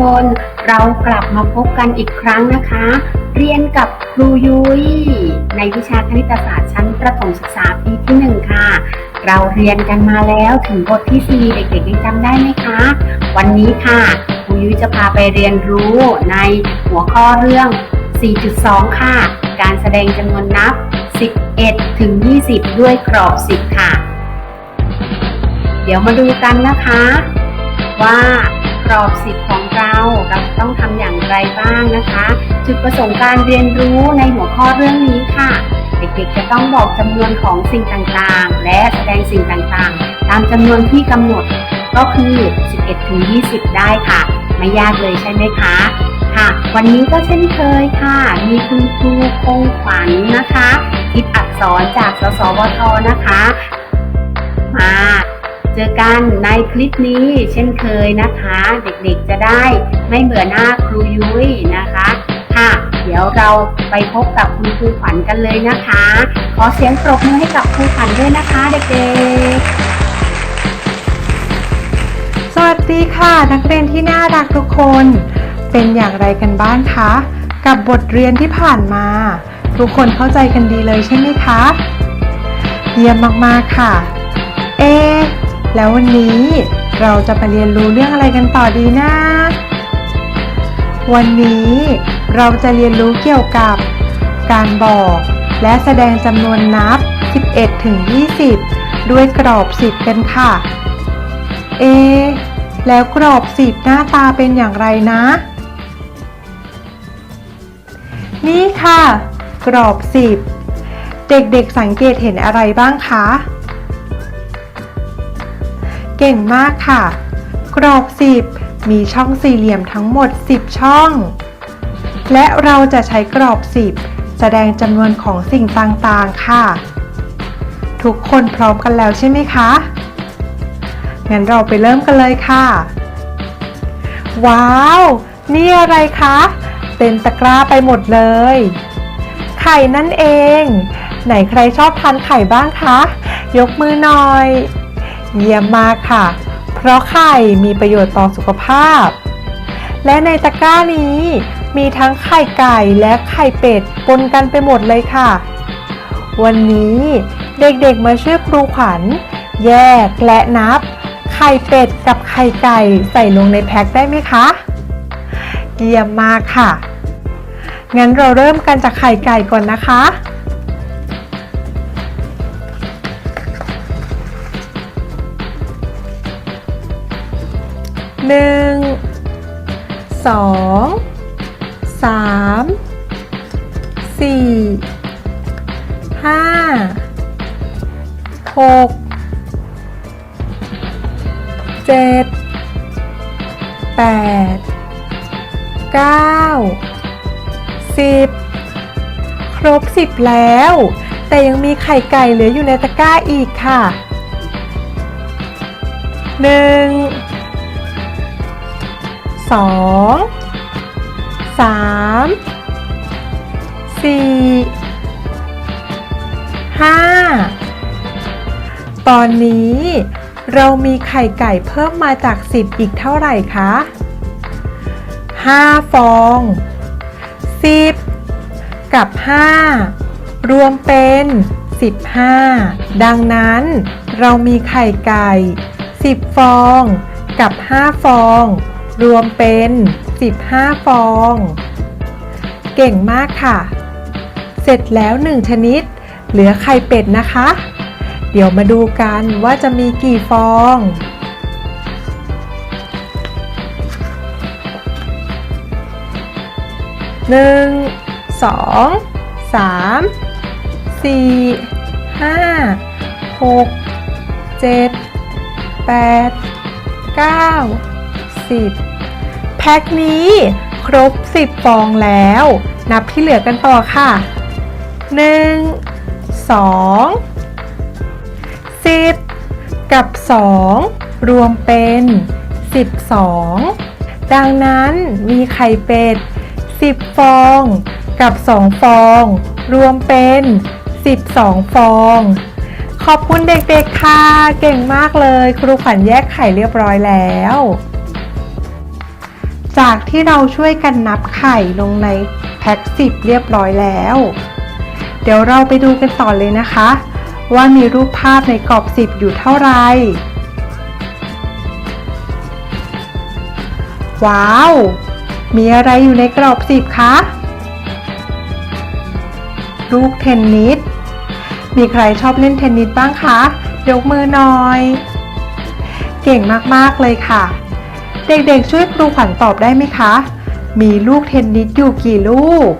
คน เรากลับมาพบกันอีกครั้งนะคะ เรียนกับครูยุ้ยในวิชาคณิตศาสตร์ชั้นประถมศึกษาปีที่หนึ่งค่ะ เราเรียนกันมาแล้วถึงบทที่สี่เด็กๆยังจำได้ไหมคะ วันนี้ค่ะครูยุ้ยจะพาไปเรียนรู้ในหัวข้อเรื่อง 4.2 ค่ะ การแสดงจำนวนนับ 11 ถึง 20 ด้วยกรอบ 10 ค่ะ เดี๋ยวมาดูกันนะคะว่า รอบสิบของเราเราต้องทำอย่างไรบ้างนะคะ จุดประสงค์การเรียนรู้ในหัวข้อเรื่องนี้ค่ะ เด็กๆจะต้องบอกจำนวนของสิ่งต่างๆ และแสดงสิ่งต่างๆ ตามจำนวนที่กำหนดก็คือ 11ถึง20 ได้ค่ะ ไม่ยากเลยใช่ไหมคะค่ะ วันนี้ก็เช่นเคยค่ะ มีคุณครูคงขวัญนะคะคิดอักษรจากสสวทนะคะมา จอกันในคลิปนี้เช่นเคยนะคะ เด็กๆจะได้ไม่เบื่อหน้าครูยุ้ยนะคะค่ะ เดี๋ยวเราไปพบกับคุณครูขวัญกันเลยนะคะ ขอเสียงปรบมือให้กับครูขวัญด้วยนะคะเด็กๆ สวัสดีค่ะนักเรียนที่น่ารักทุกคน เป็นอย่างไรกันบ้างคะ กับบทเรียนที่ผ่านมา ทุกคนเข้าใจกันดีเลยใช่ไหมคะ เยี่ยมมากๆค่ะเอะ แล้ววันนี้เราจะไปเรียนรู้เรื่องอะไรกันต่อดีนะ วันนี้เราจะเรียนรู้เกี่ยวกับ การบอก และแสดงจำนวนนับ 11 ถึง 20 ด้วยกรอบ 10 กันค่ะ เอ แล้วกรอบสิบหน้าตาเป็นอย่างไรนะ นี่ค่ะ กรอบสิบเด็กๆสังเกตเห็นอะไรบ้างคะ เก่งมากค่ะ กรอบสิบมีช่องสี่เหลี่ยมทั้งหมด 10 ช่อง และเราจะใช้กรอบสิบแสดงจำนวนของสิ่งต่างๆ ค่ะ ทุกคนพร้อมกันแล้วใช่ไหมคะ งั้นเราไปเริ่มกันเลยค่ะ ว้าว นี่อะไรคะ เป็นตะกร้าไปหมดเลย ไข่นั่นเอง ไหนใครชอบทานไข่บ้างคะ ยกมือหน่อย เยี่ยมมากค่ะ เพราะไข่มีประโยชน์ต่อสุขภาพ และในตะกร้านี้มีทั้งไข่ไก่และไข่เป็ดปนกันไปหมดเลยค่ะ วันนี้เด็กๆมาช่วยครูขวัญ แยกและนับ ไข่เป็ดกับไข่ไก่ใส่ลงในแพ็คได้ไหมคะ เยี่ยมมากค่ะ งั้นเราเริ่มกันจากไข่ไก่ก่อนนะคะ หนึ่งสองสามสี่ห้าหกเจ็ดแปดเก้าสิบครบสิบแล้ว แต่ยังมีไข่ไก่เหลืออยู่ในตะกร้าอีกค่ะหนึ่ง สองสามสี่ห้าตอนนี้เรามีไข่ไก่เพิ่มมาจาก 10 อีกเท่าไหร่คะ 5 ฟอง 10 กับ 5 รวมเป็น 15 ดังนั้นเรามีไข่ไก่ 10 ฟองกับ 5 ฟอง รวมเป็น 15 ฟอง เก่งมากค่ะ เสร็จแล้ว 1 ชนิด เหลือไข่เป็ดนะคะ เดี๋ยวมาดูกันว่าจะมีกี่ฟองหนึ่งสองสามสี่ห้าหกเจ็ดแปดเก้า สิบแพ็คนี้ครบ 10 ฟองแล้ว นับที่เหลือกันต่อค่ะ 1 2 10 กับ 2 รวมเป็น 12 ดังนั้นมีไข่เป็ด 10 ฟองกับ 2 ฟอง รวมเป็น 12 ฟองขอบคุณเด็กๆ ค่ะ เก่งมากเลย ครูขวัญแยกไข่เรียบร้อยแล้ว จากที่เราช่วยกันนับไข่ลงในแพ็คสิบเรียบร้อยแล้ว เดี๋ยวเราไปดูกันต่อเลยนะคะ ว่ามีรูปภาพในกรอบสิบอยู่เท่าไหร่ว้าว มีอะไรอยู่ในกรอบสิบคะ ลูกเทนนิส มีใครชอบเล่นเทนนิสบ้างคะ ยกมือหน่อย เก่งมาก ๆ เลยค่ะ เด็กๆ ช่วยครูขวัญตอบได้ไหมคะ มีลูกเทนนิสอยู่กี่ลูก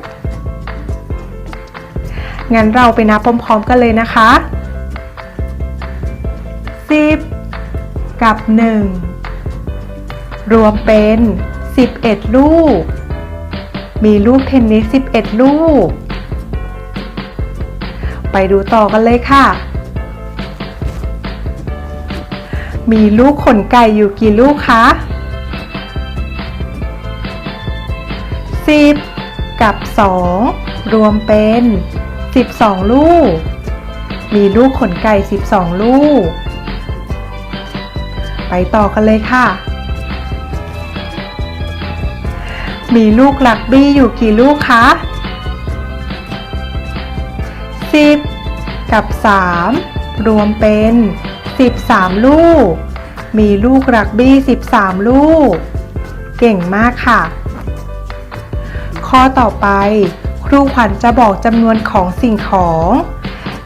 งั้นเราไปนับพร้อมๆกันเลยนะคะ 10 กับ 1 รวมเป็น 11 ลูก มีลูกเทนนิส 11 ลูก ไปดูต่อกันเลยค่ะมีลูกขนไก่อยู่กี่ลูกคะ 10 กับ 2 รวมเป็น 12 ลูก มีลูกขนไก่ 12 ลูก ไปต่อกันเลยค่ะ มีลูกลักบี้อยู่กี่ลูกคะ 10 กับ 3 รวมเป็น 13 ลูก มีลูกรักบี้ 13 ลูก เก่งมากค่ะ ข้อต่อไป ครูขวัญจะบอกจำนวนของสิ่งของ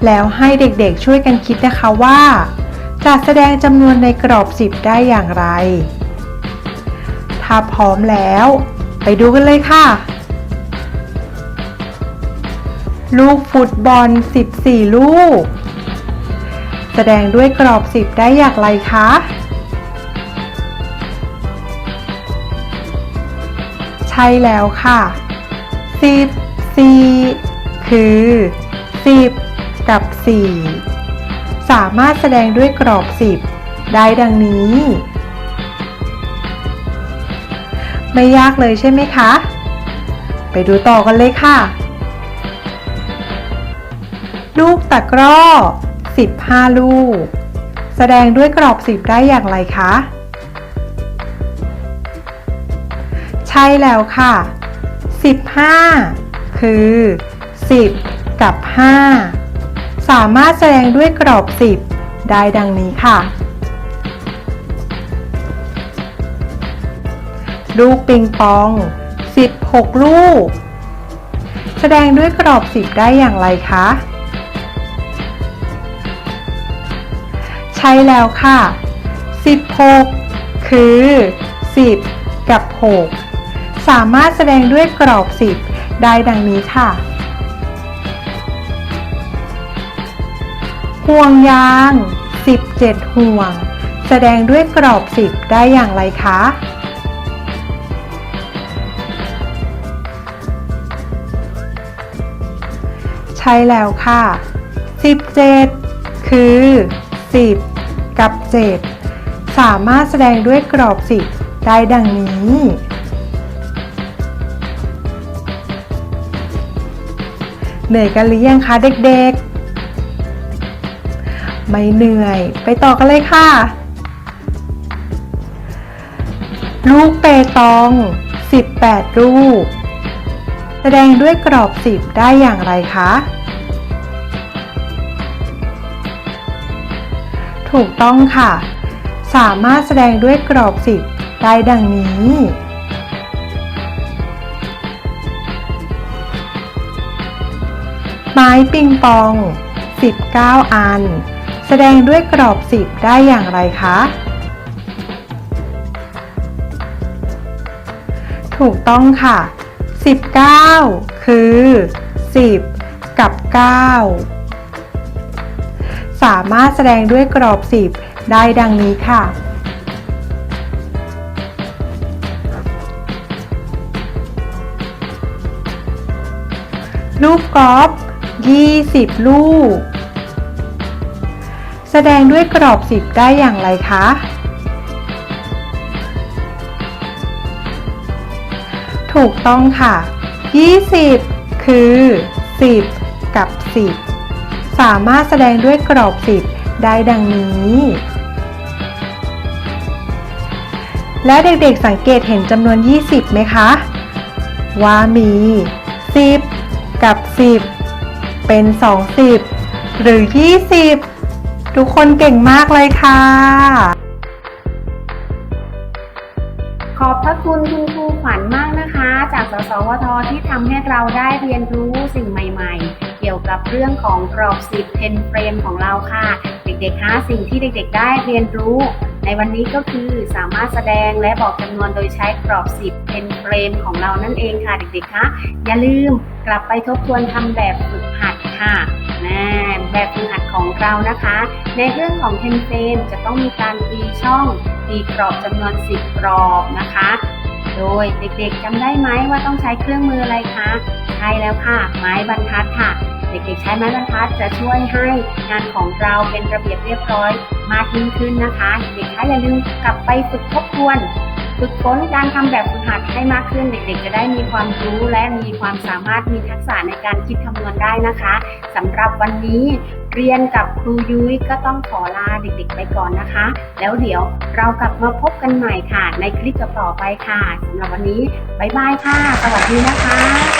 แล้วให้เด็กๆช่วยกันคิดนะคะว่า จะแสดงจำนวนในกรอบ 10 ได้อย่างไร ถ้าพร้อมแล้ว ไปดูกันเลยค่ะ ลูกฟุตบอล 14 ลูก แสดงด้วยกรอบ 10 ได้อย่างไรคะใช่แล้วค่ะ 10 4คือ10กับ4สามารถแสดงด้วยกรอบ10ได้ดังนี้ ไม่ยากเลยใช่ไหมคะ ไปดูต่อกันเลยค่ะ ลูกตะกร้อ 15 ลูก แสดงด้วยกรอบ10ได้อย่างไรคะ ใช่แล้วค่ะ 15 คือ 10 กับ 5 สามารถแสดงด้วยกรอบ 10 ได้ดังนี้ค่ะ ลูกปิงปอง 16 ลูก แสดงด้วยกรอบ 10 ได้อย่างไรคะ ใช่แล้วค่ะ 16 คือ 10 กับ 6 สามารถแสดงด้วยกรอบ 10 ได้ดังนี้ค่ะ ห่วงยาง 17 ห่วง แสดงด้วยกรอบ 10 ได้อย่างไรคะใช่แล้วค่ะ 17 คือ 10 กับ 7 สามารถแสดงด้วยกรอบ 10 ได้ดังนี้ เหนื่อยกันหรือยังคะเด็กๆ ไม่เหนื่อย ไปต่อกันเลยค่ะ ลูกเปตอง 18 ลูก แสดงด้วยกรอบ 10 ได้อย่างไรคะ ถูกต้องค่ะ สามารถแสดงด้วยกรอบ 10 ได้ดังนี้ ไม้ปิงปอง 19 อัน แสดงด้วยกรอบ 10 ได้อย่างไรคะ ถูกต้องค่ะ 19 คือ 10 กับ 9 สามารถแสดงด้วยกรอบ 10 ได้ดังนี้ค่ะลูกกอล์ฟ 20 ลูก แสดงด้วยกรอบ 10 ได้อย่างไรคะ ถูกต้องค่ะ 20 คือ 10 กับ 10 สามารถแสดงด้วยกรอบ 10 ได้ดังนี้ และเด็กๆสังเกตเห็นจำนวน 20 ไหมคะ ว่ามี 10 กับ 10 เป็น 20 หรือ 20 ทุกคนเก่งมากเลยค่ะ ขอบพระคุณคุณครูขวัญมากนะคะ จากสสวทที่ทำให้เราได้เรียนรู้สิ่งใหม่ ๆ เกี่ยวกับเรื่องของกรอบสิบเพนเฟรมของเราค่ะ เด็กๆคะสิ่งที่เด็กๆ ได้เรียนรู้ในวันนี้ก็คือสามารถแสดงและบอกจำนวนโดยใช้กรอบสิบเพนเฟรมของเรานั่นเองค่ะเด็กๆ คะ อย่าลืมกลับไปทบทวนทำแบบฝึกหัด แบบฝึกหัดของเรานะคะ ในเรื่องของเพนเฟรมจะต้องมีการตีช่องตีกรอบจำนวน 10 กรอบนะคะ โดยเด็กๆจำได้ไหมว่าต้องใช้เครื่องมืออะไรคะ ใช่แล้วค่ะ ไม้บรรทัดค่ะ เด็กๆใช้ไม้บรรทัดจะช่วยให้งานของเราเป็นระเบียบเรียบร้อยมากยิ่งขึ้นนะคะ เด็กๆคะอย่าลืมกลับไปฝึกทบทวน ฝึกฝนการทำแบบฝึกหัดให้มากขึ้นเด็กๆ จะได้มีความรู้และมีความสามารถมีทักษะในการคิดคำนวณได้นะคะสำหรับวันนี้เรียนกับครูยุ้ยก็ต้องขอลาเด็กๆ ไปก่อนนะคะ แล้วเดี๋ยวเรากลับมาพบกันใหม่ค่ะ ในคลิปต่อไปค่ะสำหรับวันนี้บ๊ายบายค่ะ สวัสดีนะคะ